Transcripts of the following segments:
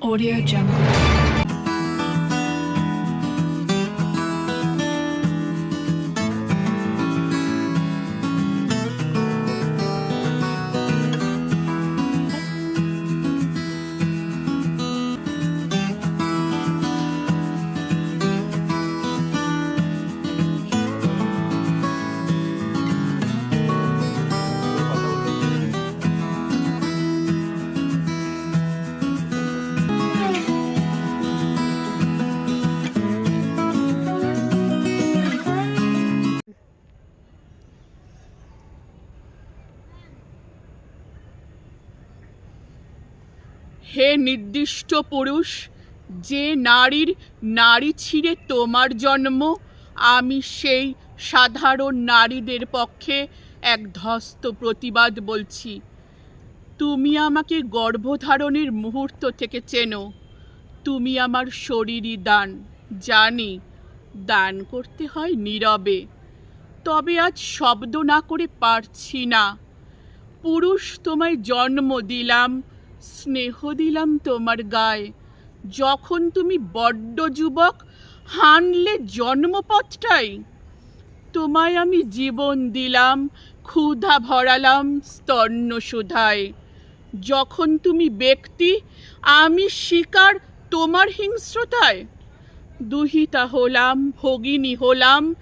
Audio Jungle. হে নির্দিষ্ট পুরুষ, যে নারীর নারী ছিঁড়ে তোমার জন্ম, আমি সেই সাধারণ নারীদের পক্ষে এক ধস্ত প্রতিবাদ বলছি। তুমি আমাকে গর্ভধারণের মুহূর্ত থেকে চেনো। তুমি আমার শরীরই দান, জানি, দান করতে হয় নীরবে। তবে আজ শব্দ না করে পারছি না। পুরুষ তোমায় জন্ম দিলাম স্নেহ দিলাম তোমার গায়ে। যখন তুমি বড্ড যুবক, হানলে জন্মপথটাই। তোমায় আমি জীবন দিলাম, ক্ষুধা ভরালাম স্তন্য সুধায়। যখন তুমি ব্যক্তি, আমি শিকার তোমার হিংস্রতায়। দুহিতা হলাম, ভগিনী হলাম,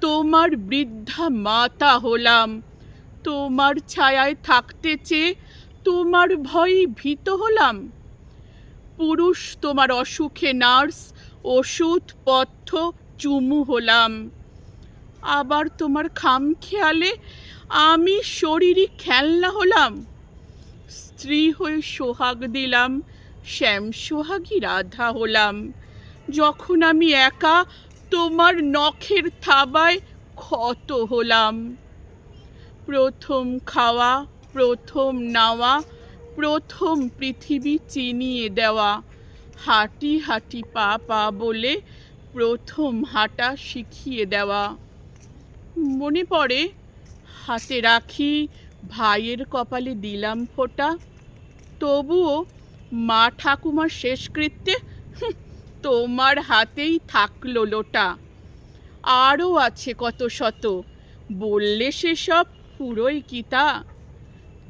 তোমার বৃদ্ধা মাতা হলাম। তোমার ছায়ায় থাকতে চেয়ে তোমার ভয়ে ভীত হলাম। পুরুষ তোমার অসুখে নার্স, ওষুধ, পথ্য, চুমু হলাম। আবার তোমার খাম খেয়ালে আমি শরীরই খেলনা হলাম। স্ত্রী হয়ে সোহাগ দিলাম, শ্যাম সোহাগী রাধা হলাম। যখন আমি একা, তোমার নখের থাবায় ক্ষত হলাম। প্রথম খাওয়া প্রথম নাওয়া, প্রথম পৃথিবী চিনিয়ে দেওয়া। হাঁটি হাঁটি পা পা বলে প্রথম হাঁটা শিখিয়ে দেওয়া। মনে পড়ে, হাতে রাখি, ভাইয়ের কপালে দিলাম ফোঁটা। তবুও মা ঠাকুমার শেষকৃত্যে তোমার হাতেই থাকল লোটা। আরও আছে কত শত, বললে সেসব পুরোই কি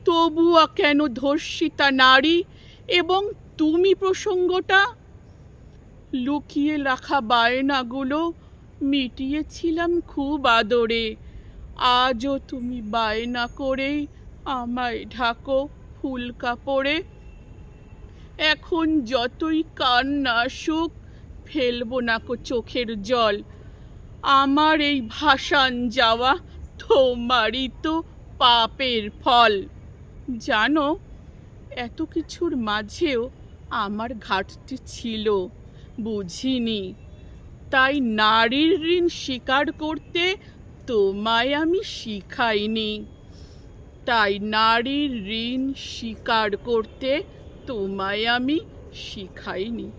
তবুও কেন ধর্ষিতা নারী এবং তুমি প্রসঙ্গটা? লুকিয়ে রাখা বায়নাগুলো মিটিয়েছিলাম খুব আদরে। আজও তুমি বায়না করেই আমায় ঢাকো ফুল কাপড়ে। এখন যতই কান্না আসুক, ফেলব না কো চোখের জল। আমার এই ভাসান যাওয়া তোমারই তো পাপের ফল। জানো, এত কিছুর মাঝেও আমার ঘাটতি ছিল, বুঝিনি। তাই নারীর ঋণ স্বীকার করতে তোমায় আমি শিখাইনি। তাই নারীর ঋণ স্বীকার করতে তোমায় আমি শিখাইনি।